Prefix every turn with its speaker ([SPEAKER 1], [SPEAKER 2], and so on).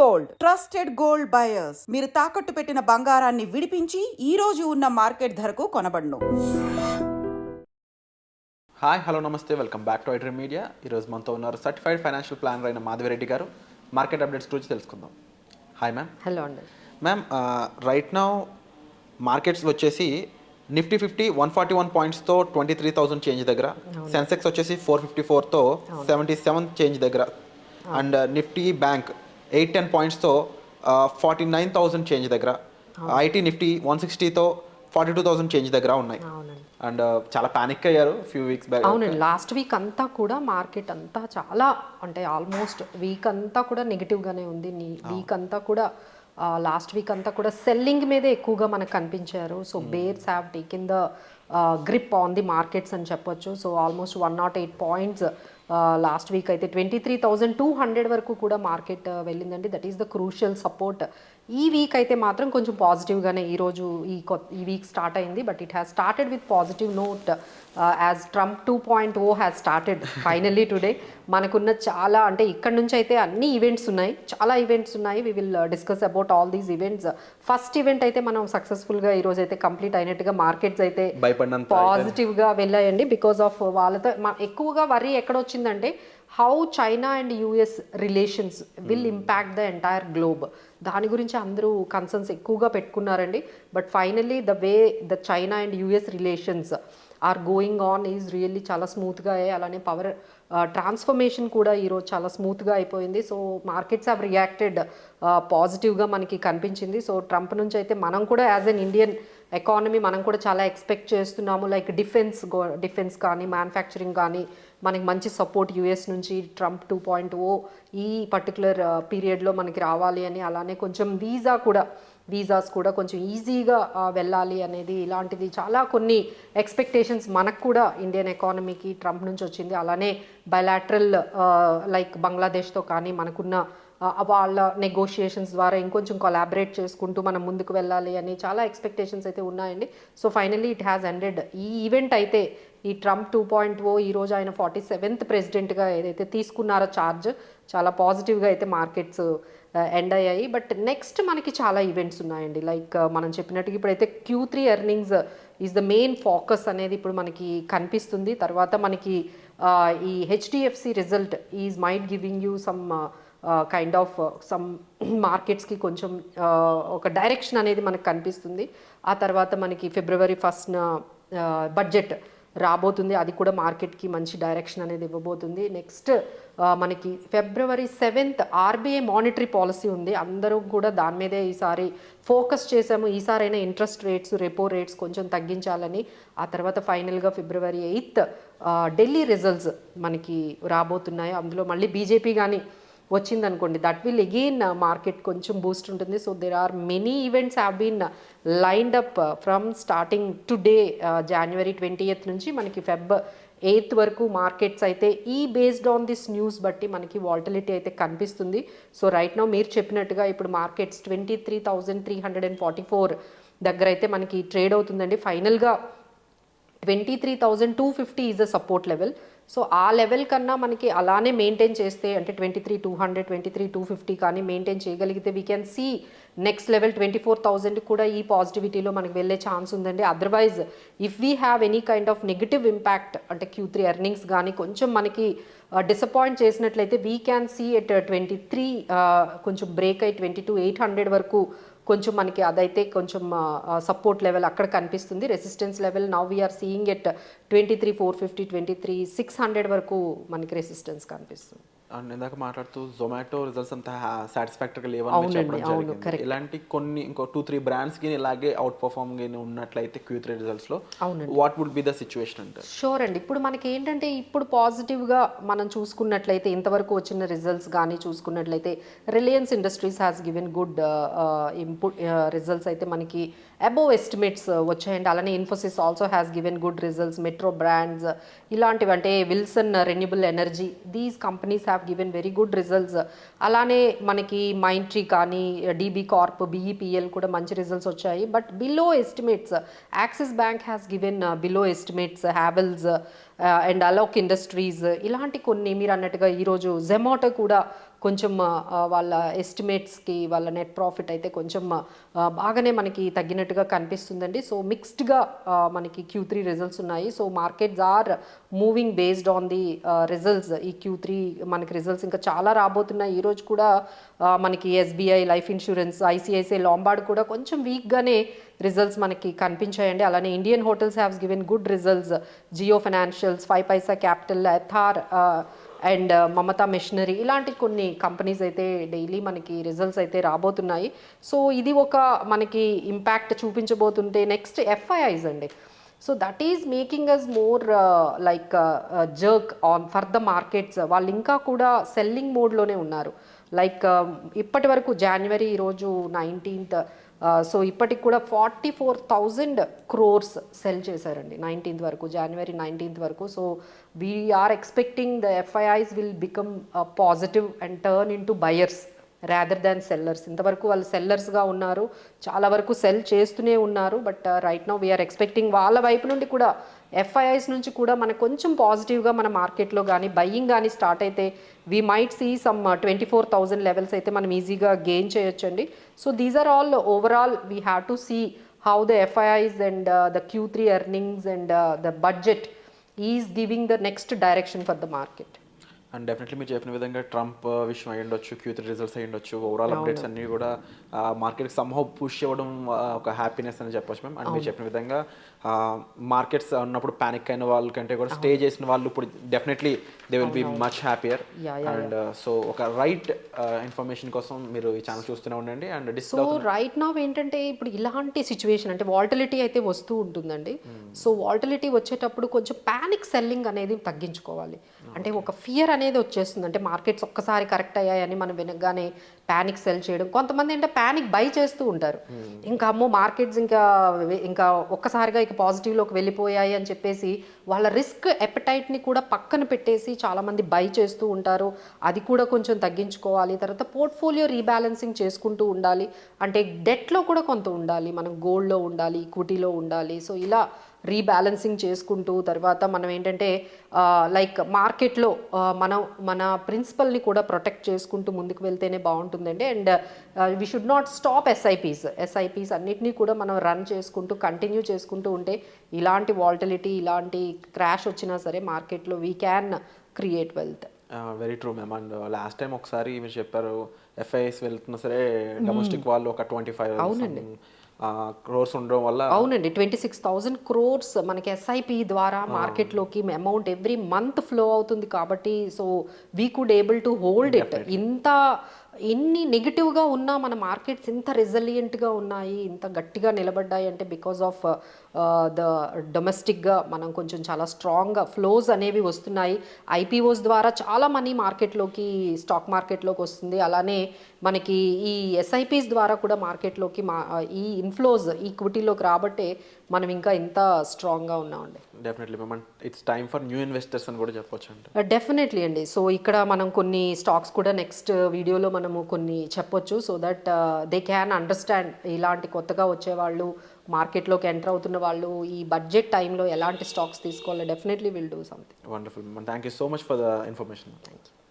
[SPEAKER 1] Gold. Trusted gold buyers. మీరు తాకట్టు పెట్టిన బంగారాన్ని విడిపించి ఈ రోజు ఉన్న మార్కెట్ ధరకు కొనబడును.
[SPEAKER 2] హాయ్ హలో నమస్తే. Welcome back to iDream media. ఈరోజు మనతో ఉన్నారు సర్టిఫైడ్ ఫైనాన్షియల్ ప్లానర్ అయిన మాధవిరెడ్డి గారు. మార్కెట్ అప్డేట్స్ గురించి తెలుసుకుందాం. హాయ్ మ్యామ్
[SPEAKER 3] హలో అండి.
[SPEAKER 2] మ్యామ్ రైట్ నౌ మార్కెట్స్ వచ్చేసి Nifty fifty one forty one పాయింట్స్తో twenty three thousand change దగ్గర. సెన్సెక్స్ వచ్చేసి ఫోర్ ఫిఫ్టీ ఫోర్తో సెవెంటీ సెవెన్ చేంజ్ దగ్గర. And Nifty bank eight ten పాయింట్స్తో forty nine thousand change దగ్గర. IT Nifty one సిక్స్టీతో forty two thousand change దగ్గర ఉన్నాయి. And చాలా panic అయ్యారు ఫ్యూ వీక్స్ బ్యాక్
[SPEAKER 3] అవునండి. లాస్ట్ వీక్ అంతా కూడా మార్కెట్ అంతా చాలా అంటే ఆల్మోస్ట్ వీక్ అంతా కూడా నెగిటివ్గానే ఉంది. వీక్ అంతా కూడా లాస్ట్ వీక్ అంతా కూడా సెల్లింగ్ మీదే ఎక్కువగా మనకు కనిపించారు. So bears have taken the grip on the markets అని చెప్పొచ్చు. So almost one not eight points last week అయితే twenty three thousand two hundred వరకు కూడా market వెళ్ళిందండి. That is the crucial support ఈ వీక్ అయితే మాత్రం కొంచెం పాజిటివ్గానే ఈరోజు ఈ కొత్త ఈ వీక్ స్టార్ట్ అయింది. But it has started with positive note as Trump two point O has started finally today మనకున్న చాలా అంటే ఇక్కడ నుంచి అయితే అన్ని ఈవెంట్స్ ఉన్నాయి. చాలా ఈవెంట్స్ ఉన్నాయి. We will discuss about all these events first event అయితే మనం సక్సెస్ఫుల్గా ఈరోజు అయితే కంప్లీట్ అయినట్టుగా మార్కెట్స్ అయితే
[SPEAKER 2] భయపడినంత
[SPEAKER 3] పాజిటివ్గా వెళ్ళాయండి. బికాస్ ఆఫ్ వాళ్ళతో ఎక్కువగా వరి ఎక్కడ వచ్చిందంటే how China and US relations will impact the entire globe దాని గురించి అందరూ కన్సర్న్స్ ఎక్కువగా పెట్టుకున్నారండి. But finally the way the China and US relations are going on is really చాలా స్మూత్గా అయ్యాయి. అలానే పవర్ ట్రాన్స్ఫర్మేషన్ కూడా ఈరోజు చాలా స్మూత్గా అయిపోయింది. సో మార్కెట్స్ హ్యావ్ రియాక్టెడ్ పాజిటివ్గా మనకి కనిపించింది. సో ట్రంప్ నుంచి అయితే మనం కూడా యాజ్ అన్ ఇండియన్ ఎకానమీ మనం కూడా చాలా ఎక్స్పెక్ట్ చేస్తున్నాము. లైక్ డిఫెన్స్ డిఫెన్స్ కానీ మ్యానుఫ్యాక్చరింగ్ కానీ మనకి మంచి సపోర్ట్ యూఎస్ నుంచి ట్రంప్ టూ పాయింట్ ఓ ఈ పర్టికులర్ పీరియడ్లో మనకి రావాలి అని. అలానే కొంచెం వీసా కూడా వీసాస్ కూడా కొంచెం ఈజీగా వెళ్ళాలి అనేది ఇలాంటిది చాలా కొన్ని ఎక్స్పెక్టేషన్స్ మనకు కూడా ఇండియన్ ఎకానమీకి ట్రంప్ నుంచి వచ్చింది. అలానే బయలాటరల్ లైక్ బంగ్లాదేశ్తో కానీ మనకున్న వాళ్ళ నెగోషియేషన్స్ ద్వారా ఇంకొంచెం కొలాబరేట్ చేసుకుంటూ మనం ముందుకు వెళ్ళాలి అని చాలా ఎక్స్పెక్టేషన్స్ అయితే ఉన్నాయండి. So finally it has ended ఈ ఈవెంట్ అయితే ఈ ట్రంప్ టూ పాయింట్ ఓ ఈరోజు ఆయన ఫార్టీ సెవెంత్ ప్రెసిడెంట్గా ఏదైతే తీసుకున్నారో ఛార్జ్ చాలా పాజిటివ్గా అయితే మార్కెట్స్ ఎండ్ అయ్యాయి. బట్ నెక్స్ట్ మనకి చాలా ఈవెంట్స్ ఉన్నాయండి. లైక్ మనం చెప్పినట్టుగా ఇప్పుడైతే Q three earnings is the main focus అనేది ఇప్పుడు మనకి కనిపిస్తుంది. తర్వాత మనకి ఈ HDFC result is might giving you some kind of some మార్కెట్స్కి కొంచెం ఒక డైరెక్షన్ అనేది మనకు కనిపిస్తుంది. ఆ తర్వాత మనకి ఫిబ్రవరి ఫస్ట్న బడ్జెట్ రాబోతుంది. అది కూడా మార్కెట్కి మంచి డైరెక్షన్ అనేది ఇవ్వబోతుంది. నెక్స్ట్ మనకి February seventh RBI monetary policy ఉంది. అందరూ కూడా దాని మీదే ఈసారి ఫోకస్ చేసాము ఈసారైనా ఇంట్రెస్ట్ రేట్స్ రెపో రేట్స్ కొంచెం తగ్గించాలని. ఆ తర్వాత ఫైనల్గా ఫిబ్రవరి ఎయిత్ ఢిల్లీ రిజల్ట్స్ మనకి రాబోతున్నాయి. అందులో మళ్ళీ బీజేపీ కానీ వచ్చిందనుకోండి దట్ విల్ ఎగైన్ మార్కెట్ కొంచెం బూస్ట్ ఉంటుంది. So there are many events have been lined up from starting today January twenty నుంచి మనకి ఫెబ్ ఎయిత్ వరకు మార్కెట్స్ అయితే ఈ బేస్డ్ ఆన్ దిస్ న్యూస్ బట్టి మనకి వాల్టిలిటీ అయితే కనిపిస్తుంది. సో రైట్ నో మీరు చెప్పినట్టుగా ఇప్పుడు markets twenty three thousand three hundred and forty four దగ్గర అయితే మనకి ట్రేడ్ అవుతుందండి. ఫైనల్గా twenty three thousand two fifty is a support level so ఆ లెవెల్ కన్నా మనకి అలానే మెయింటైన్ చేస్తే అంటే twenty three two hundred twenty three two fifty కానీ మెయింటైన్ చేయగలిగితే we can see next level twenty four thousand కూడా ఈ పాజిటివిటీలో మనకి వెళ్ళే ఛాన్స్ ఉందండి. Otherwise if we have any kind of negative impact అంటే క్యూ త్రీ ఎర్నింగ్స్ కానీ కొంచెం మనకి uh, డిసప్పాయింట్ చేసినట్లయితే we can see at twenty three కొంచెం బ్రేక్ అయ్యి ట్వంటీ టూ ఎయిట్ హండ్రెడ్ వరకు కొంచెం మనకి అదైతే కొంచెం సపోర్ట్ లెవెల్ అక్కడ కనిపిస్తుంది. Resistance level now we're seeing at twenty three four fifty twenty three six hundred వరకు మనకి రెసిస్టెన్స్ కనిపిస్తుంది.
[SPEAKER 2] అండ్ ఇందాక మాట్లాడుతూ జొమాటో రిజల్ట్స్ అంతా సాటిస్ఫాక్టరీగా లేవని చెప్పడం జరిగింది. ఇలాంటి కొన్ని ఇంకో టూ త్రీ బ్రాండ్స్కి ఇలాగే అవుట్ పర్ఫార్మ్గా ఉన్నట్లయితే Q three
[SPEAKER 3] రిజల్ట్స్లో.
[SPEAKER 2] What would be the situation అంటారు?
[SPEAKER 3] షూర్ అండి. ఇప్పుడు మనకి ఏంటంటే ఇప్పుడు పాజిటివ్గా మనం చూసుకున్నట్లయితే ఇంతవరకు వచ్చిన రిజల్ట్స్ కానీ చూసుకున్నట్లయితే Reliance Industries has given good input results అయితే మనకి అబోవ్ ఎస్టిమేట్స్ వచ్చాయండి. అలానే Infosys also has given good results Metro Brands ఇలాంటివి అంటే Wilson renewable energy these companies have given very good results అలానే మనకి మైండ్ ట్రీ కానీ డీబీ కార్ప్ బీఈపీఎల్ కూడా మంచి రిజల్ట్స్ వచ్చాయి. But below estimates Axis Bank has given below estimates Havells and Alok Industries ఇలాంటి కొన్ని మీరు అన్నట్టుగా ఈరోజు జెమాటో కూడా కొంచెం వాళ్ళ ఎస్టిమేట్స్కి వాళ్ళ నెట్ ప్రాఫిట్ అయితే కొంచెం బాగానే మనకి తగ్గినట్టుగా కనిపిస్తుందండి. సో మిక్స్డ్గా మనకి క్యూ త్రీ రిజల్ట్స్ ఉన్నాయి. So markets are moving based on the results ఈ క్యూ త్రీ మనకి రిజల్ట్స్ ఇంకా చాలా రాబోతున్నాయి. ఈరోజు కూడా మనకి SBI Life Insurance ICICI Lombard కూడా కొంచెం వీక్గానే రిజల్ట్స్ మనకి కనిపించాయండి. అలానే Indian Hotels haves given good results Jio Financials five paisa capital Ather and Mamata machinery ఇలాంటి కొన్ని కంపెనీస్ అయితే డైలీ మనకి రిజల్ట్స్ అయితే రాబోతున్నాయి. సో ఇది ఒక మనకి ఇంపాక్ట్ చూపించబోతుంటే నెక్స్ట్ ఎఫ్ఐఐస్ అండి. So that is making us more like jerk on for the markets వాళ్ళు ఇంకా కూడా సెల్లింగ్ మోడ్లోనే ఉన్నారు. లైక్ ఇప్పటి వరకు జనవరి ఈరోజు నైన్టీన్త్ సో ఇప్పటికి కూడా forty four thousand crores sell చేశారండి నైన్టీన్త్ వరకు జనవరి నైన్టీన్త్ వరకు. So we're expecting the FIIs will become positive and turn in to buyers rather than sellers ఇంతవరకు వాళ్ళు సెల్లర్స్గా ఉన్నారు. చాలా వరకు సెల్ చేస్తూనే ఉన్నారు. But right now we're expecting వాళ్ళ వైపు నుండి కూడా ఎఫ్ఐఐస్ నుంచి కూడా మనకు కొంచెం పాజిటివ్గా మన మార్కెట్లో కానీ బయ్యింగ్ కానీ స్టార్ట్ అయితే we might see some twenty four thousand levels అయితే మనం ఈజీగా గెయిన్ చేయొచ్చండి. So these are all overall we have to see how the FIIs and the Q three earnings and the budget is giving the next direction for the market
[SPEAKER 2] and definitely మీరు చెప్పిన విధంగా Trump విషయం అయి ఉండొచ్చు queue three results అయి ఉండొచ్చు overall updates అన్ని కూడా మార్కెట్కి సంహౌ పుష్ ఇవ్వడం ఒక హ్యాపీనెస్ అని చెప్పొచ్చు మ్యామ్ అండ్ మీరు చెప్పిన విధంగా మార్కెట్స్ ఉన్నప్పుడు ప్యానిక్ అయిన వాళ్ళకంటే కూడా స్టే చేసిన వాళ్ళు ఇప్పుడు definitely they will be much happier and so ఒక రైట్ ఇన్ఫర్మేషన్ కోసం మీరు ఈ ఛానల్ చూస్తూనే ఉండండి అండ్
[SPEAKER 3] సో రైట్ నౌ ఏంటంటే ఇప్పుడు ఇలాంటి సిచ్యువేషన్ అంటే వాల్టిలిటీ అయితే వస్తూ ఉంటుందండి. సో వాల్టిలిటీ వచ్చేటప్పుడు కొంచెం ప్యానిక్ సెల్లింగ్ అనేది తగ్గించుకోవాలి. అంటే ఒక ఫియర్ అనేది వచ్చేస్తుంది. అంటే మార్కెట్స్ ఒక్కసారి కరెక్ట్ అయ్యాయని మనం వినగానే ప్యానిక్ సెల్ చేయడం. కొంతమంది అంటే ప్యానిక్ బై చేస్తూ ఉంటారు. ఇంకా అమ్మో మార్కెట్స్ ఇంకా ఇంకా ఒక్కసారిగా ఇక పాజిటివ్లోకి వెళ్ళిపోయాయి అని చెప్పేసి వాళ్ళ రిస్క్ ఎపటైట్ని కూడా పక్కన పెట్టేసి చాలామంది బై చేస్తూ ఉంటారు. అది కూడా కొంచెం తగ్గించుకోవాలి. తర్వాత పోర్ట్ఫోలియో రీబ్యాలెన్సింగ్ చేసుకుంటూ ఉండాలి. అంటే డెట్లో కూడా కొంత ఉండాలి. మనం గోల్డ్లో ఉండాలి ఈక్విటీలో ఉండాలి. సో ఇలా రీబ్యాలెన్సింగ్ చేసుకుంటూ తర్వాత మనం ఏంటంటే లైక్ మార్కెట్లో మనం మన ప్రిన్సిపల్ని కూడా ప్రొటెక్ట్ చేసుకుంటూ ముందుకు వెళ్తేనే బాగుంటుందండి. And we should not stop SIPs SIPs అన్నిటినీ కూడా మనం రన్ చేసుకుంటూ కంటిన్యూ చేసుకుంటూ ఉంటే ఇలాంటి వాల్టిలిటీ ఇలాంటి క్రాష్ వచ్చినా సరే మార్కెట్లో we can create wealth
[SPEAKER 2] very true ma'am and last time ఒకసారి మీరు చెప్పారు ఎఫ్ఐఎస్ వెళ్తున్నా సరే డొమెస్టిక్ వాళ్ళు ఒక ట్వంటీ ఫైవ్ క్రోర్స్ ఉండడం వల్ల
[SPEAKER 3] అవునండి. ట్వంటీ సిక్స్ థౌజండ్ క్రోర్స్ మనకి ఎస్ఐపి ద్వారా మార్కెట్లోకి అమౌంట్ ఎవ్రీ మంత్ ఫ్లో అవుతుంది కాబట్టి so we could able to hold it ఇంత ఎన్ని నెగిటివ్గా ఉన్నా మన మార్కెట్స్ ఇంత రెసిలియంట్గా ఉన్నాయి ఇంత గట్టిగా నిలబడ్డాయి అంటే బికాస్ ఆఫ్ ద డొమెస్టిక్గా మనం కొంచెం చాలా స్ట్రాంగ్గా ఫ్లోస్ అనేవి వస్తున్నాయి. ఐపీఓస్ ద్వారా చాలా మనీ మార్కెట్లోకి స్టాక్ మార్కెట్లోకి వస్తుంది. అలానే మనకి ఈ ఎస్ఐపిస్ ద్వారా కూడా మార్కెట్లోకి మా ఈ ఇన్ఫ్లోస్ ఈక్విటీలోకి రాబట్టే మనం ఇంకా ఇంత స్ట్రాంగ్గా ఉన్నామండి.
[SPEAKER 2] Definitely it's time for new investors అని కూడా చెప్పొచ్చు అండి
[SPEAKER 3] డెఫినెట్లీ అండి. సో ఇక్కడ మనం కొన్ని స్టాక్స్ కూడా నెక్స్ట్ వీడియోలో మనము కొన్ని చెప్పొచ్చు so that they can understand ఇలాంటి కొత్తగా వచ్చేవాళ్ళు మార్కెట్లోకి ఎంటర్ అవుతున్న వాళ్ళు ఈ బడ్జెట్ టైంలో ఎలాంటి స్టాక్స్ తీసుకోవాలో. Definitely will do something
[SPEAKER 2] wonderful thank you so much for the information
[SPEAKER 3] thank you